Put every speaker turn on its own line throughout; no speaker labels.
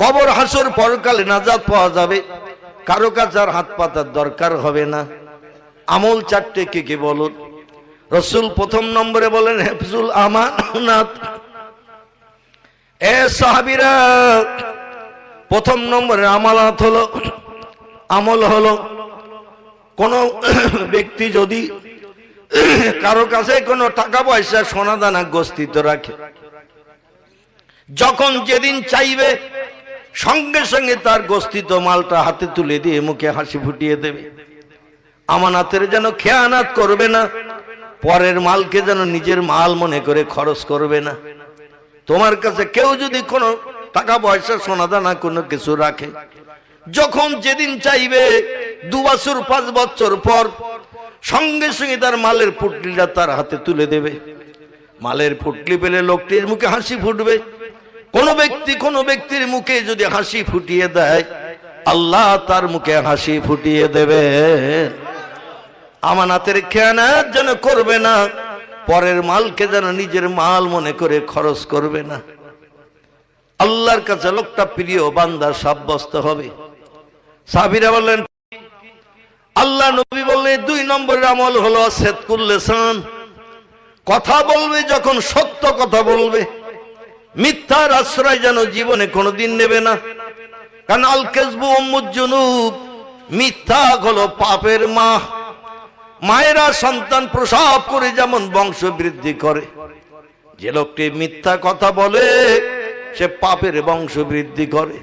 কবর হাসর পরকালে নাজাদ পাওয়া যাবে। কারও কাছে আর হাত পাতার দরকার হবে না। আমল চারটে কে কে বলুন? রসুল প্রথম নম্বরে বলেন, হেফজুল আমানাত। এ সাহাবিরা, প্রথম নম্বরে আমানত হলো, আমল হলো। কোন ব্যক্তি যদি কারও কাছে কোনো টাকা পয়সা সোনা দানা গোস্তিত রাখে। যখন যেদিন চাইবে সঙ্গে সঙ্গে তার গোস্তিত মালটা হাতে তুলে দিয়ে মুখে হাসি ফুটিয়ে দেবে। আমানাতের যেন খেয়ানাত করবে না, পরের মালকে যেন নিজের মাল মনে করে খরচ করবে না। তোমার কাছে কেউ যদি কোনো টাকা পয়সা সোনা দানা কোনো কিছু রাখে, যখন যেদিন চাইবে, দু বছর, পাঁচ বছর পর সঙ্গে সঙ্গে তার মালের পুটলিটা তার হাতে তুলে দেবে। মালের পুটলি পেলে লোকটির মুখে হাসি ফুটবে। কোন ব্যক্তি কোন ব্যক্তির মুখে যদি হাসি ফুটিয়ে দেয়, আল্লাহ তার মুখে হাসি ফুটিয়ে দেবে। আমানাতের খেয়ানাত যেন করবে না, পরের মালকে যেন নিজের মাল মনে করে খরচ করবে না। আল্লাহর কাছে লোকটা প্রিয়, বান্দা সাব্যস্ত হবে। সাবিরা বললেন, আল্লাহ নবী বললে, দুই নম্বরের আমল হলো সেতকুল্লেসান কথা বলবে যখন সত্য কথা বলবে। মিথ্যার আশ্রয় যেন জীবনে কোনোদিন নেবে না। কারণ আল কেসবু জুনুব, মিথ্যা হলো পাপের মা। মায়েরা সন্তান প্রসাব করে যেমন বংশ বৃদ্ধি করে। যে লোকটি মিথ্যা কথা বলে, সে পাপের বংশ বৃদ্ধি করে।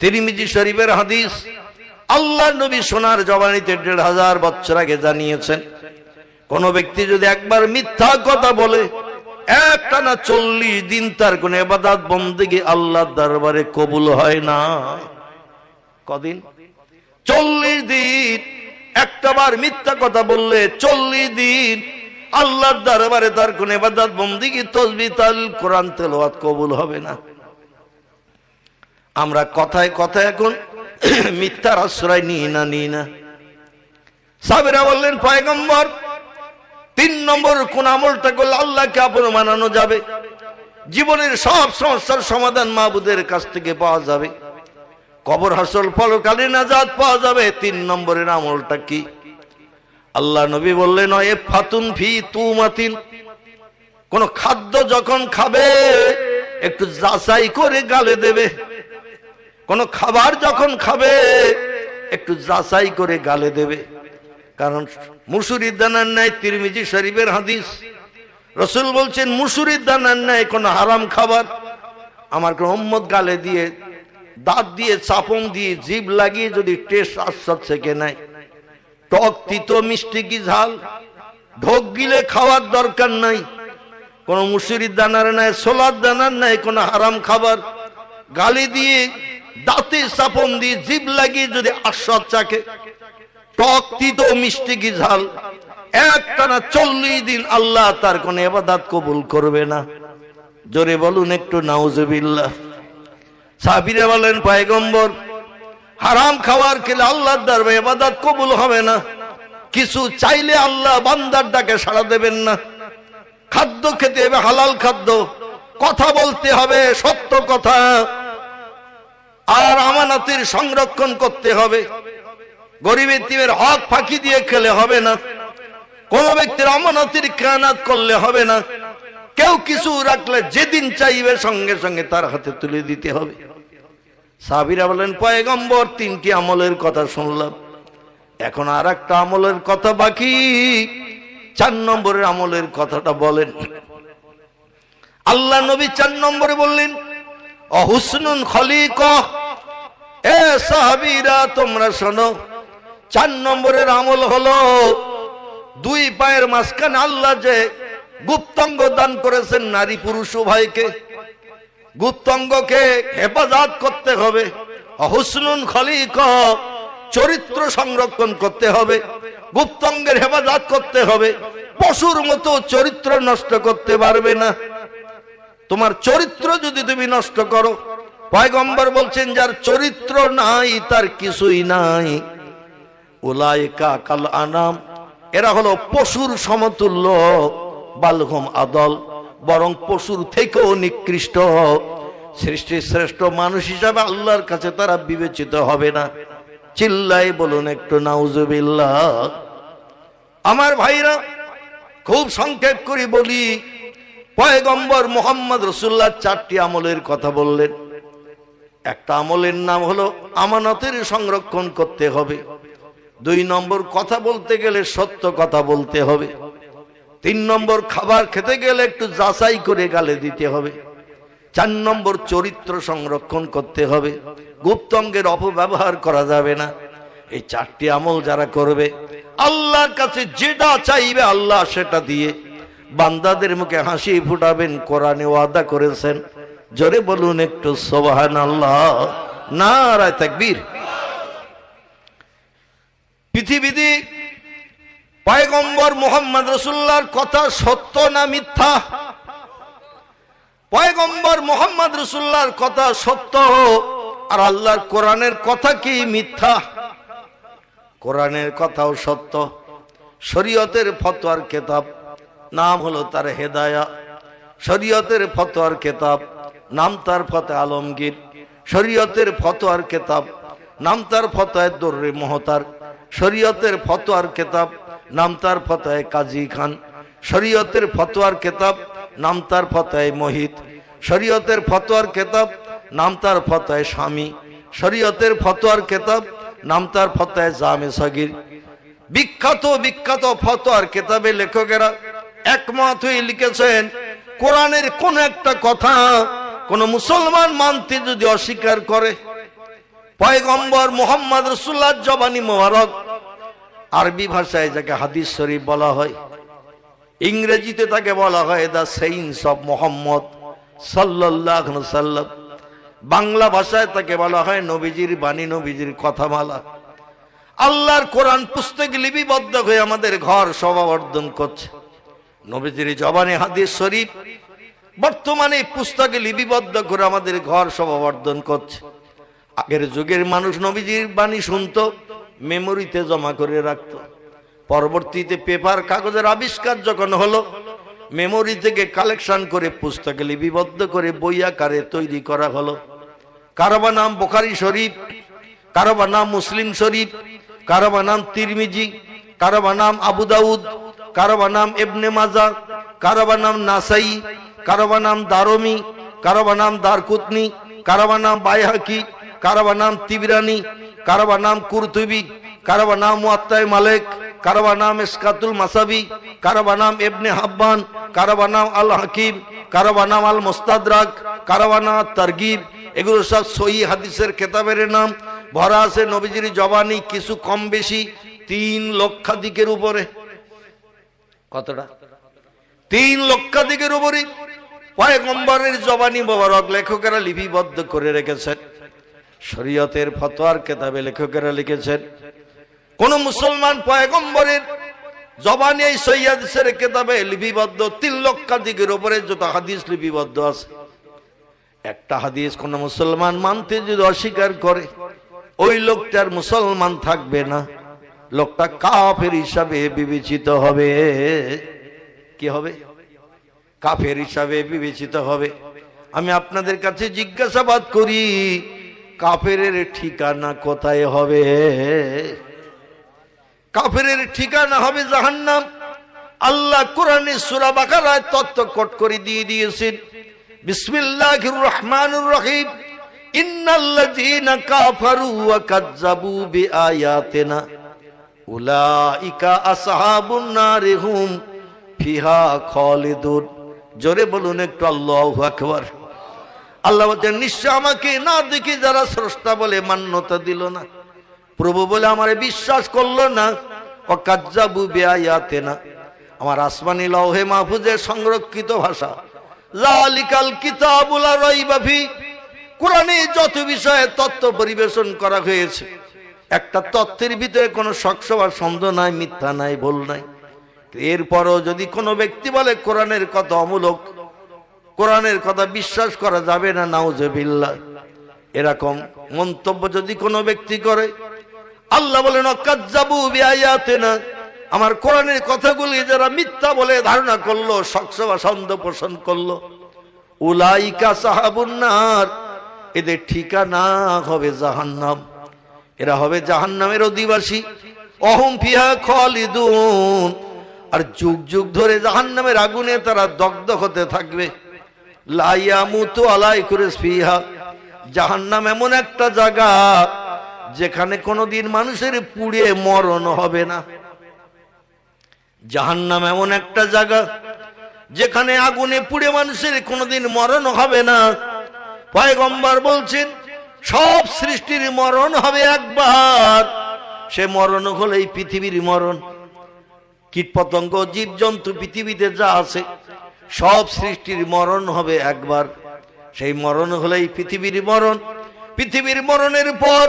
তিরিমিজি শরীফের হাদিস, আল্লাহ নবী সোনার জবানিতে দেড় হাজার বছর আগে জানিয়েছেন, কোন ব্যক্তি যদি একবার মিথ্যা কথা বলে একটা না চল্লিশ দিন তার কোন এবাদাত বন্দেগি আল্লাহর দরবারে কবুল হয় না। কদিন? চল্লিশ দিন। একটাবার মিথ্যা কথা বললে চল্লিশ দিন। আল্লাহর দরবারে তার কোন এবাদাত বন্দিগি তসবি তাল কোরআন তেলাওয়াত কবুল হবে না। আমরা কথায় কথায় এখন মিথ্যার আশ্রয় নিই না নিই না। সাবেরা বললেন, পয়গম্বর তিন নম্বর কোন আমলটা করলে আল্লাহকে আপন মানানো যাবে? জীবনের সব সমস্যার সমাধান মাহবুদের কাছ থেকে পাওয়া যাবে। কবর হাসল ফলকালে নাজাদ পাওয়া যাবে। তিন নম্বরের আমলটা কি? আল্লাহ নবী বললেন এ ফাতুন ফি তু মাতিন কোন খাদ্য যখন খাবে, একটু যাচাই করে গালে দেবে। কোন খাবার যখন খাবে, একটু যাচাই করে গালে দেবে। কারণ মুসুরির দানার ন্যায় তিরমিজি শরীফের হাদিস। রসুল বলছেন মুসুরির দানার ন্যায় কোন হারাম খাবার। আমার কোন গালে দিয়ে, দাঁত দিয়ে, চাপন দিয়ে, জিভ লাগিয়ে যদি টেস্ট আশ্বাদ থেকে নেয়। টক, তিতো, মিষ্টি কি ঝাল? ঢোক গিলে খাওয়ার দরকার নাই। কোন মুসুরির দানার নাই সোলার দানার নাই কোন হারাম খাবার। গালি দিয়ে, দাঁতে চাপন দিয়ে, জিভ লাগিয়ে যদি আশ্বাদ চাকে টক মিষ্টি একটানা চল্লিশ দিন আল্লাহ তার এবাদাত কবুল করবে না। জোরে বলুন একটু বলেন খেলে আল্লাহর কবুল হবে না। কিছু চাইলে আল্লাহ বান্দার ডাকে সাড়া দেবেন না। খাদ্য খেতে হবে হালাল খাদ্য। কথা বলতে হবে সত্য কথা। আর আমানাতের সংরক্ষণ করতে হবে। গরিবের টিমের হক ফাঁকি দিয়ে খেলে হবে না। কোন ব্যক্তির আমানতের খেয়ানাত করলে হবে না। কেউ কিছু রাখলে যেদিন চাইবে সঙ্গে সঙ্গে তার হাতে তুলে দিতে হবে। সাবিরা বলেন, পয়গম্বর, তিনটি আমলের কথা শুনলাম। এখন আর একটা আমলের কথা বাকি। চার নম্বরের আমলের কথাটা বলেন। আল্লাহ নবী চার নম্বরে বললেন, অহুসনুন খলিক এ সাহাবিরা, তোমরা শোনো চার নম্বরের আমল হলো দুই পায়ের মাঝখানে আল্লাহ যে গুপ্তাঙ্গ দান করেছেন নারী পুরুষ উভয়কে। গুপ্তাঙ্গকে হেফাজত করতে হবে হুসনুন খলিক, চরিত্র সংরক্ষণ করতে হবে গুপ্তাঙ্গের হেফাজত করতে হবে, পশুর মতো চরিত্র নষ্ট করতে পারবে না। তোমার চরিত্র যদি তুমি নষ্ট করো, পয়গম্বর বলছেন, যার চরিত্র নাই, তার কিছুই নাই। ওলাইকা কাল আনাম। এরা হলো পশুর সমতুল্য বালঘম আদল, বরং পশুর থেকেও নিকৃষ্ট। সৃষ্টির শ্রেষ্ঠ মানুষ হিসাবে আল্লাহর কাছে তারা বিবেচিত হবে না। চিল্লাই বলুন একটু, নাউজুবিল্লাহ। আমার ভাইরা, খুব সংক্ষেপ করে বলি, পয়গম্বর মোহাম্মদ রসুল্লাহ চারটি আমলের কথা বললেন। একটা আমলের নাম হলো আমানতের সংরক্ষণ করতে হবে। দুই নম্বর কথা বলতে গেলে সত্য কথা বলতে হবে। তিন নম্বর খাবার খেতে গেলে একটু যাচাই করে গালে দিতে হবে। চার নম্বর চরিত্র সংরক্ষণ করতে হবে। গুপ্তঙ্গের অপব্যবহার করা যাবে না। এই চারটি আমল যারা করবে, আল্লাহর কাছে যেটা চাইবে আল্লাহ সেটা দিয়ে বান্দাদের মুখে হাসি ফুটাবেন, কোরআনে ওয়াদা করেছেন। জোরে বলুন একটু সোবাহান আল্লাহ নারায় তাকবীর। পৃথিবীতে পয়গম্বর মোহাম্মদ রসুল্লাহর কথা সত্য না মিথ্যা? পয়গম্বর মোহাম্মদ রসুল্লাহর কথা সত্য আর আল্লাহর কোরআনের কথা কি মিথ্যা? কোরআনের কথাও সত্য। শরীয়তের ফতোয়ার কেতাব, নাম হলো তার হেদায়া। শরীয়তের ফতোয়ার কেতাব, নাম তার ফতে আলমগীর। শরীয়তের ফতোয়ার কেতাব, নাম তার ফতোয় দর্রে মহতার। শরীয়তের ফতোয়ার কেতাব, নাম তার ফতোয় কাজী খান। শরীয়তের ফতোয়ার কেতাব, নাম তার ফতোয় মোহিত। শরীয়তের ফতোয়ার কেতাব, নাম তার ফতোয় স্বামী। শরীয়তের ফতোয়ার কেতাব, নাম তার ফতোয় জামে সগির। বিখ্যাত বিখ্যাত ফতোয়ার কেতাবে লেখকেরা একমত হয়ে লিখেছেন, কোরআনের কোন একটা কথা কোন মুসলমান মানতে যদি অস্বীকার করে, পয়গম্বর মোহাম্মদ রসুল্লাহ জবানি মোবারক আরবি ভাষায় যাকে হাদিস শরীফ বলা হয়, ইংরেজিতে তাকে বলা হয় দ্য সেইন্স অফ মোহাম্মদ সাল্লাহ সাল্লাম বাংলা ভাষায় তাকে বলা হয় নবীজির বাণী, নবীজির কথামালা আল্লাহর কোরআন পুস্তক লিপিবদ্ধ হয়ে আমাদের ঘর সমাবর্ধন করছে। নবীজির জবানে হাদিস শরীফ বর্তমানে পুস্তকে লিপিবদ্ধ করে আমাদের ঘর সমাবর্ধন করছে। আগের যুগের মানুষ নবীজির বাণী শুনতো মেমোরিতে জমা করে রাখত পরবর্তীতে পেপার কাগজের আবিষ্কার যখন হলো মেমোরি থেকে কালেকশন করে পুস্তকে লিপিবদ্ধ করে বই আকারে তৈরি করা হলো কারবা নাম বোখারি শরীফ কারবা নাম মুসলিম শরীফ কারবা নাম তিরমিজি কারবা নাম আবু দাউদ কারবা নাম এবনে মাজা কারবা নাম নাসাই কারবা নাম দারমি কারবা নাম দারকুতনি কারবা নাম বাইহাকি কারবা নাম তিবরানি কারবা নাম কুরতুবি কারবা নাম মুয়াত্তাই মালিক কারবা নাম ইসকাতুল মাসাবি কারবা নাম এবনে হাব্বান কারবা নাম আল হাকিম কারবা নাম আল মুস্তাদরাক কারবা নাম তারগিব, এগুলো সব সহি হাদিসের কেতাবের নাম। ভরা আছে নবীজির জবানি কিছু কম বেশি, তিন লক্ষাধিকের উপরে। কতটা? তিন লক্ষাধিকের উপরে। পয়গম্বরের জবানি মোবারক লেখকেরা লিপিবদ্ধ করে রেখেছেন। শরীয়তের ফতোয়ার কেতাবে লেখকেরা লিখেছেন, কোন মুসলমান পয়গম্বরের জবানি এই সৈয়াদিসের কেতাবে লিপিবদ্ধ তিন লক্ষাধিকের উপরে যত হাদিস লিপিবদ্ধ আছে। একটা হাদিস কোন মুসলমান মানতে যদি অস্বীকার করে, ওই লোকটার মুসলমান থাকবে না। লোকটা কাফের হিসাবে বিবেচিত হবে। কি হবে? কাফের হিসাবে বিবেচিত হবে। আমি আপনাদের কাছে জিজ্ঞাসাবাদ করি কাফের ঠিকানা কোথায় হবে? কাফের ঠিকানা হবে জাহান্নাম। আল্লাহ কোরআনে সূরা বাকারায় তত্ত্ব কট করে দিয়ে দিয়েছেন। বিসমিল্লাহির রহমানির রহিম। কাফারু ফিহা জোরে বলুন একটু আল্লাহু আকবার। আল্লাহ বলছেন, নিশ্চয় আমাকে না দেখে যারা স্রষ্টা বলে মান্যতা দিল না? প্রভু বলে, আমার বিশ্বাস করল না। ও কাজ্জাবু বেআয়াতে না। আমার আসমানি লৌহে মাহফুজের সংরক্ষিত ভাষা। লালিকাল কিতাবুলা রইবাফি কোরআনে যত বিষয়ে তত্ত্ব পরিবেশন করা হয়েছে, একটা তত্ত্বের ভিতরে কোনো শখসভা সন্দেহ নাই, মিথ্যা নাই, ভুল নাই। এরপরও যদি কোনো ব্যক্তি বলে, কোরআনের কথা অমূলক কোরআনের কথা বিশ্বাস করা যাবে না নাউজবিল্লা এরকম মন্তব্য যদি কোনো ব্যক্তি করে, আল্লাহ বলেন, অকাজ্জাবু বিআয়াতে না আমার কোরআনের কথাগুলি যারা মিথ্যা বলে ধারণা করল শখসভা সন্দেহ পোষণ করল, উলাইকা সাহাবুন্নার এদের ঠিকানা হবে জাহান্নাম। এরা হবে জাহান্নামের অধিবাসী। অহম ফিহা খালিদুন। আর যুগ যুগ ধরে জাহান্নামের আগুনে তারা দগ্ধ হতে থাকবে। লাইয়ামুতু আলাই করে ফিহা। জাহান্নাম এমন একটা জায়গা যেখানে কোনোদিন মানুষের পুড়ে মরণ হবে না। জাহান্নাম এমন একটা জায়গা যেখানে আগুনে পুড়ে মানুষের কোনোদিন মরণ হবে না। পয়গম্বর বলছেন, সব সৃষ্টির মরণ হবে একবার। সে মরণ হলো এই পৃথিবীর মরণ। কীট পতঙ্গ জীবজন্তু, পৃথিবীতে যা আছে সব সৃষ্টির মরণ হবে একবার। সেই মরণ হলেই পৃথিবীর মরণ। পৃথিবীর মরণের পর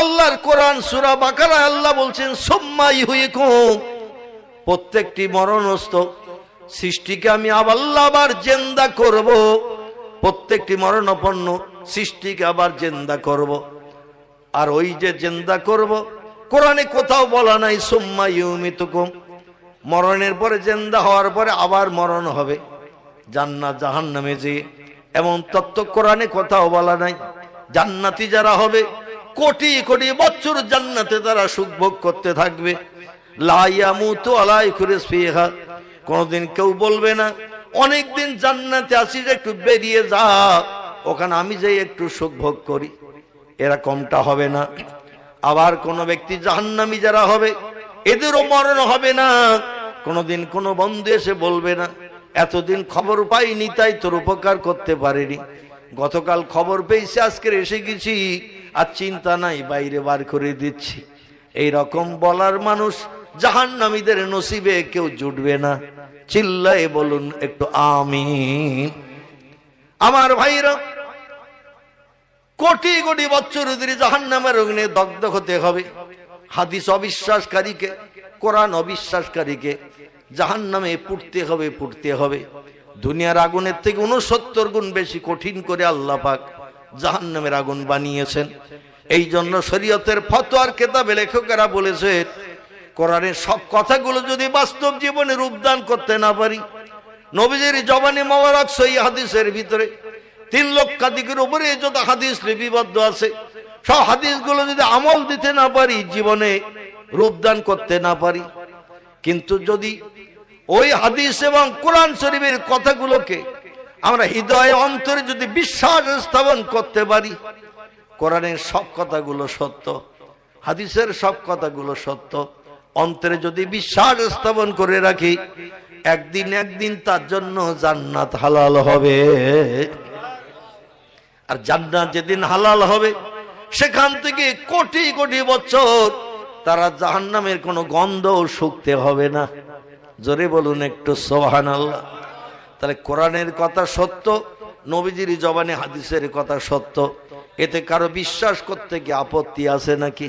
আল্লাহর কোরআন সুরা বাকারা আল্লাহ বলছেন সোম্মাই হুইকুম প্রত্যেকটি মরণস্থ সৃষ্টিকে আমি আবার জেন্দা করব। প্রত্যেকটি মরণপন্ন সৃষ্টিকে আবার জেন্দা করব। আর ওই যে জেন্দা করব, কোরআনে কোথাও বলা নাই, সোম্মা ইউমিতুকুম। মরণের পরে জেন্দা হওয়ার পরে আবার মরণ হবে। জান্নাত জাহান নামে যে এমন তত্ত্ব কোরআনে কথাও বলা নাই। জান্নাতি যারা হবে, কোটি কোটি বছর জান্নাতে তারা সুখ ভোগ করতে থাকবে। কোনদিন কেউ বলবে না, অনেকদিন জান্নাতে আসি যে একটু বেরিয়ে যা, ওখানে আমি যাই একটু সুখ ভোগ করি। এরকমটা হবে না। আবার কোন ব্যক্তি জাহান্নামি যারা হবে এদেরও মরণ হবে না। কোনদিন কোনো বন্ধু এসে বলবে না, এতদিন খবর পাইনি, তাই তোর উপকার করতে পারেনি। গতকাল খবর পেয়েছে, আজকের এসে গেছি, আর চিন্তা নাই, বাইরে বার করে দিচ্ছি। এই রকম বলার মানুষ জাহান্নামীদের নসিবে কেউ জুটবে না। চিল্লায় বলুন একটু আমি আমার ভাইরা, কোটি কোটি বছর ধরে জাহান্নামের অগ্নে দগ্ধ হতে হবে। হাদিস অবিশ্বাসকারীকে, কোরআন অবিশ্বাসকারীকে, জাহান্নামে পুড়তে হবে পুড়তে হবে। দুনিয়ার আগুনের থেকে উনসত্তর গুণ বেশি কঠিন করে আল্লাহ পাক জাহান্নামের আগুন বানিয়েছেন। এই জন্য শরীয়তের ফতোয়ার কেতাবে লেখকেরা বলেছে, কোরআনের সব কথাগুলো যদি বাস্তব জীবনে রূপদান করতে না পারি, নবীজির জবানি মোবারক সই হাদিসের ভিতরে তিন লক্ষাধিকের উপরে যত হাদিস লিপিবদ্ধ আছে সব হাদিসগুলো যদি আমল দিতে না পারি, জীবনে রূপদান করতে না পারি, কিন্তু যদি ওই হাদিস এবং কোরআন শরীফের কথাগুলোকে আমরা হৃদয়ে, অন্তরে যদি বিশ্বাস স্থাপন করতে পারি, কোরআনের সব কথাগুলো সত্য, হাদিসের সব কথাগুলো সত্য, অন্তরে যদি বিশ্বাস স্থাপন করে রাখি, একদিন একদিন তার জন্য জান্নাত হালাল হবে। আর জান্নাত যেদিন হালাল হবে সেখান থেকে কোটি কোটি বছর তারা জাহান্নামের কোনো গন্ধ শুকতে হবে না। জোরে বলুন একটু সোহান আল্লাহ তাহলে কোরআনের কথা সত্য, নবীজির জবানে হাদিসের কথা সত্য। এতে কারও বিশ্বাস করতে কি আপত্তি আছে নাকি?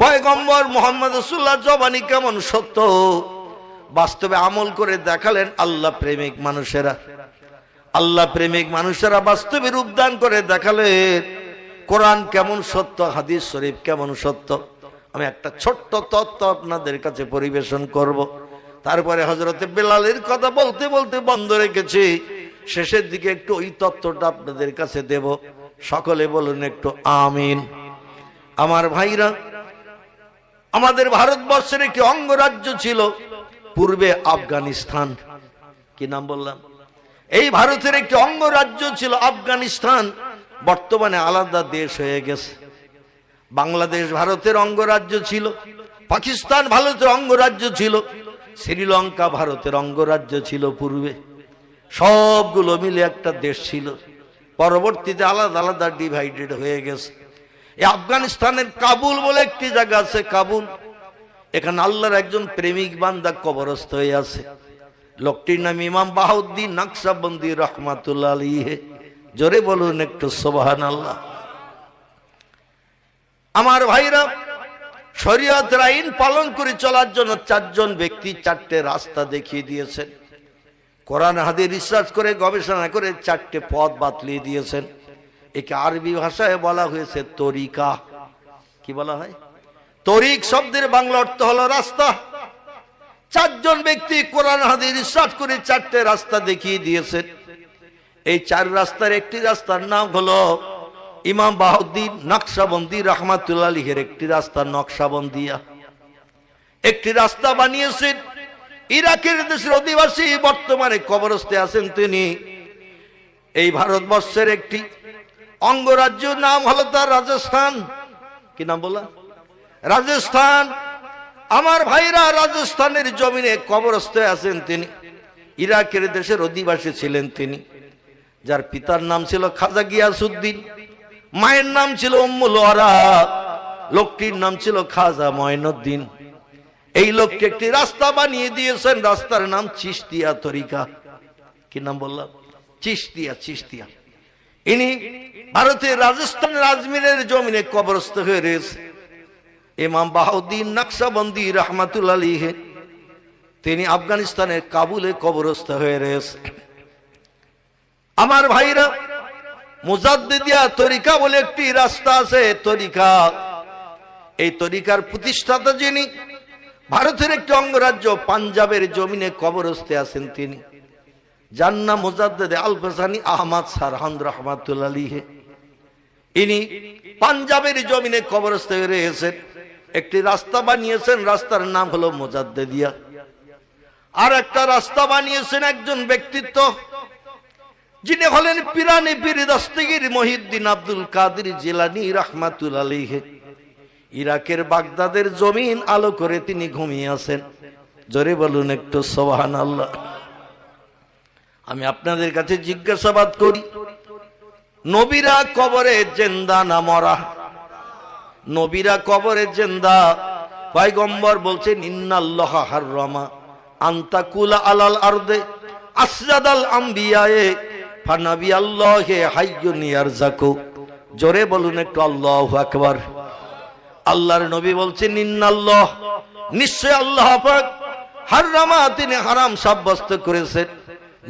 পয়গম্বর মোহাম্মদ রসুল্লাহ জবানি কেমন সত্য? বাস্তবে আমল করে দেখালেন আল্লাহ প্রেমিক মানুষেরা। আল্লাহ প্রেমিক মানুষেরা বাস্তবে রূপদান করে দেখালেন। কোরআন কেমন সত্য, হাদিস শরীফ কেমন সত্য? আমি একটা ছোট্ট তত্ত্ব আপনাদের কাছে পরিবেশন করব। তারপরে হজরতে বেলালের কথা বলতে বলতে বন্ধ রেখেছি। শেষের দিকে একটু ওই তত্ত্বটা আপনাদের কাছে দেব। সকলে বলুন একটু আমিন। আমার ভাইরা, আমাদের ভারতবর্ষের একটি অঙ্গরাজ্য ছিল পূর্বে আফগানিস্তান। কি নাম বললাম? এই ভারতের একটি অঙ্গরাজ্য ছিল আফগানিস্তান। বর্তমানে আলাদা দেশ হয়ে গেছে। বাংলাদেশ ভারতের অঙ্গরাজ্য ছিল, পাকিস্তান ভারতের অঙ্গরাজ্য ছিল, শ্রীলঙ্কা ভারতের অঙ্গরাজ্য ছিল পূর্বে। সবগুলো মিলে একটা দেশ ছিল। পরবর্তীতে আলাদা আলাদা ডিভাইডেড হয়ে গেছে। আফগানিস্তানের কাবুল বলে একটি জায়গা আছে, কাবুল। এখানে আল্লাহর একজন প্রেমিক বান্দা কবরস্থ হয়ে আছে। লোকটির নাম ইমাম বাহাউদ্দিন নকশাবন্দি রহমাতুল্লাহ আলিহে জোরে বলুন একটু সোবাহান আল্লাহ আমার ভাইরা, শরীয়ত আইন পালন করে চলার জন্য চারজন ব্যক্তি চারটে রাস্তা দেখিয়ে দিয়েছেন। কোরআন হাদির রিসার্চ করে, গবেষণা করে চারটে পথ বাতলিয়ে দিয়েছেন। একে আরবি ভাষায় বলা হয়েছে তরিকা। কি বলা হয়? তরিক শব্দের বাংলা অর্থ হলো রাস্তা। চারজন ব্যক্তি কোরআন হাদির রিসার্চ করে চারটে রাস্তা দেখিয়ে দিয়েছেন। এই চার রাস্তার একটি রাস্তার নাম হলো ইমাম বাহুদ্দিন নকশাবন্দি রহমাতুল্লাহ আলীর একটি রাস্তা নকশাবন্দিয়া। একটি রাস্তা বানিয়েছেন ইরাকের দেশের অধিবাসী, বর্তমানে কবরস্থে আছেন তিনি। এই ভারতবর্ষের একটি অঙ্গরাজ্য নাম হলো তার রাজস্থান। কি নাম বলা রাজস্থান। আমার ভাইরা রাজস্থানের জমিনে কবরস্থে আছেন তিনি। ইরাকের দেশের অধিবাসী ছিলেন তিনি। যার পিতার নাম ছিল খাজা গিয়াসুদ্দিন মায়ের নাম ছিল ওয়ারা, লোকটির নাম ছিল খাজা ময়নুদ্দিন এই লোককে একটি রাস্তা বানিয়ে দিয়েছেন, রাস্তার নাম চিস্তিয়া তরিকা। কি নাম বললাম? চিস্তিয়া চিস্তিয়া ইনি ভারতের রাজস্থান রাজমিরের জমিনে কবরস্থ হয়ে রয়েছে। ইমাম বাহুদ্দিন নকশাবন্দি রহমাতুল আলীহে তিনি আফগানিস্তানের কাবুলে কবরস্থ হয়ে রয়েছে। আমার ভাইরা, মুজাদ্দিদিয়া তরিকা বলে একটি রাস্তা আছে, তরিকা। এই তরিকার প্রতিষ্ঠাতা যিনি, ভারতের একটি অঙ্গরাজ্য, পাঞ্জাবের জমিনে কবরস্থে আছেন তিনি। নাম মুজাদ্দেদ আলফাসানি আহমদ সারহান রহমাতুল আলীহে ইনি পাঞ্জাবের জমিনে কবরস্থ রয়েছেন, একটি রাস্তা বানিয়েছেন, রাস্তার নাম হলো মোজাদ্দেদিয়া। আর একটা রাস্তা বানিয়েছেন একজন ব্যক্তিত্ব যিনি হলেন পিরানি পীর দস্তগির মহিউদ্দিন আব্দুল কাদের জিলানি রহমাতুল আলীহে ইরাকের বাগদাদের জমিন আলো করে তিনি ঘুমিয়ে আছেন। জোরে বলুন একটু সোহান আল্লাহ আমি আপনাদের কাছে জিজ্ঞাসাবাদ করি, নবীরা কবরে জেন্দা না মরা? নবীরা কবরে জেন্দা, পয়গম্বর বলছেন, ইন্নাল্লাহ হাররামা আন্তাকুলা আলাল আরদে আসজাদাল আম্বিয়ায়ে। ফানাবি আল্লাহে হাইয়ুন ইয়ারজাকু জোরে বলুন একটু, আল্লাহু আকবার। আল্লাহর নবী বলছেন, ইন্নাল্লাহ। নিশ্চয় আল্লাহ পাক হাররামা তিনি হারাম সাব্যস্ত করেছেন,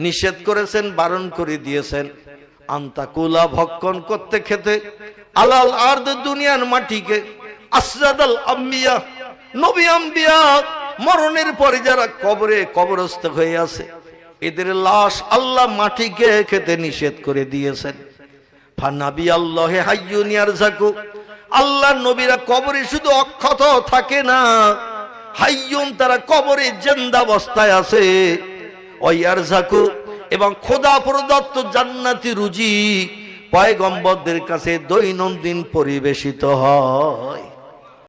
নিষেধ করেছেন, বারণ করে দিয়েছেন। আন্তাকুলা ভক্ষণ করতে খেতে, আলাল আর্দ দুনিয়ার মাটিকে, আসরাদাল আম্বিয়া, নবী আম্বিয়া, মরণের পরে যারা কবরে কবরস্থ হয়ে আছে এদের লাশ আল্লাহ মাটিকে খেতে নিষেধ করে দিয়েছেন। ফানাবি আল্লাহে হাইয়ুনিয়ার জাকু আল্লাহ নবীরা কবরে শুধু অক্ষত থাকে না হাইয়ুন তারা কবরে জেন্দাবস্থায় আছে। ওয়ার জাকু এবং খোদা প্রদত্ত জান্নাতি রুজি পয়গম্বরদের কাছে দৈনন্দিন পরিবেশিত হয়।